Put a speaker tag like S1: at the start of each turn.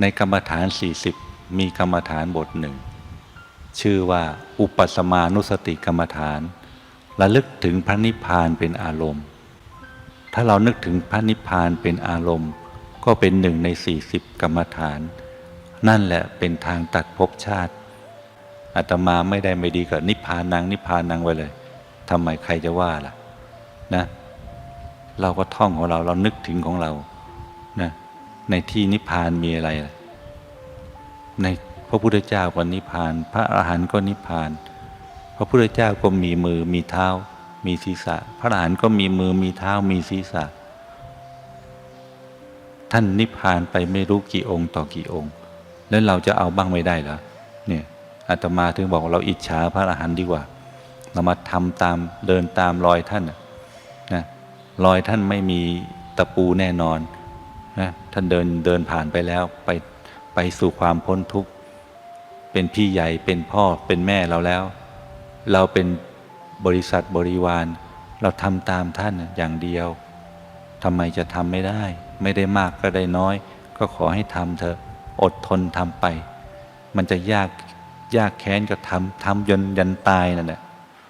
S1: ในกรรมฐาน 40 มีกรรมฐานบทหนึ่ง ชื่อว่าอุปสมานุสติกรรมฐาน ระลึกถึงพระนิพพานเป็นอารมณ์ ถ้าเรานึกถึงพระนิพพานเป็นอารมณ์ ก็เป็นหนึ่งใน 40 กรรมฐาน นั่นแหละเป็นทางตัดภพชาติอาตมาไม่ได้ไม่ดีกับนิพพานนางนิพพานนางไว้เลยทำไมใครจะว่าล่ะนะ เราก็ท่องของเราเรานึกถึงของเรานะ ในที่นิพพานมีอะไร ในพระพุทธเจ้าก็นิพพาน พระอรหันต์ก็นิพพาน พระพุทธเจ้าก็มีมือมีเท้า มีศีรษะ พระอรหันต์ก็มีมือมีเท้ามีศีรษะ ท่านนิพพานไปไม่รู้กี่องค์ต่อกี่องค์ แล้วเราจะเอาบ้างไม่ได้เหรอเนี่ยอาตมาถึงบอกเราอิจฉาพระอรหันต์ดีกว่า เรามาทำตามเดินตามรอยท่านน่ะนะรอยท่านไม่มีตะปูแน่นอน นะท่านเดินเดินผ่านไปแล้วไปไปสู่ความพ้นทุกข์ เป็นพี่ใหญ่เป็นพ่อเป็นแม่เราแล้ว เราเป็นบริษัทบริวาร เราทำตามท่านอย่างเดียวทำไมจะทำไม่ได้ ไม่ได้มากก็ได้น้อย ก็ขอให้ทำเถอะอดทนทำไป มันจะยากยากแค้นก็ทำทำจนยันตายนั่นแหละ